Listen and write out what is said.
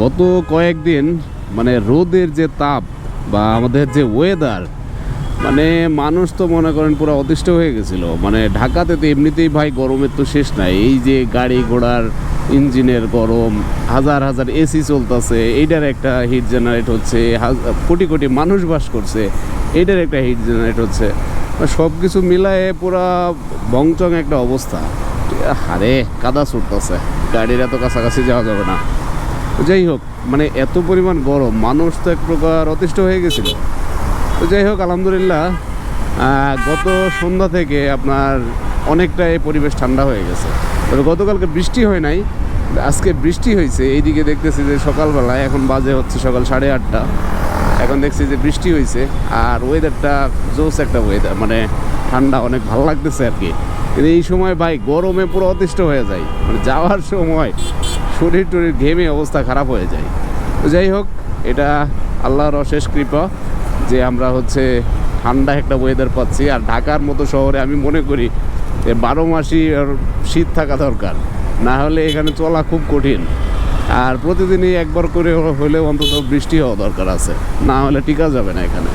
গত কয়েকদিন মানে রোদের যে তাপ বা আমাদের যে ওয়েদার মানে মানুষ তো মনে করেন পুরো অতিষ্ঠ হয়ে গেছিল। মানে ঢাকাতে তো এমনিতেই ভাই গরমের তো শেষ নাই। এই যে গাড়ি ঘোড়ার ইঞ্জিনের গরম, হাজার হাজার এসি চলতেছে, এইটার একটা হিট জেনারেট হচ্ছে কোটি কোটি মানুষ বাস করছে, এইটার একটা হিট জেনারেট হচ্ছে। সব কিছু মিলায়ে পুরা বংচং একটা অবস্থা। আরে কাদা ছুটতেছে। গাড়ির এত কাছাকাছি যাওয়া যাবে না। যাই হোক মানে এত পরিমাণ গরম, মানুষ তো এক প্রকার অতিষ্ঠ হয়ে গেছিল। তো যাই হোক, আলহামদুলিল্লাহ গত সন্ধ্যা থেকে আপনার অনেকটা এই পরিবেশ ঠান্ডা হয়ে গেছে। তবে গতকালকে বৃষ্টি হয় নাই, আজকে বৃষ্টি হয়েছে। এইদিকে দেখতেছি যে সকালবেলা, এখন বাজে হচ্ছে সকাল সাড়ে আটটা। এখন দেখছি যে বৃষ্টি হয়েছে, আর ওয়েদারটা জোস একটা ওয়েদার মানে ঠান্ডা অনেক ভালো লাগতেছে আর কি। কিন্তু এই সময় ভাই, গরমে পুরো অতিষ্ঠ হয়ে যায়। মানে যাওয়ার সময় শরীর টরীর ঘেমে অবস্থা খারাপ হয়ে যায়। তো যাই হোক, এটা আল্লাহর অশেষ কৃপা যে আমরা হচ্ছে ঠান্ডা একটা ওয়েদার পাচ্ছি। আর ঢাকার মতো শহরে আমি মনে করি যে বারো মাসই শীত থাকা দরকার। না হলে এখানে চলা খুব কঠিন। আর প্রতিদিনই একবার করে হলেও অন্তত বৃষ্টি হওয়া দরকার আছে। না হলে টিকা যাবে না এখানে।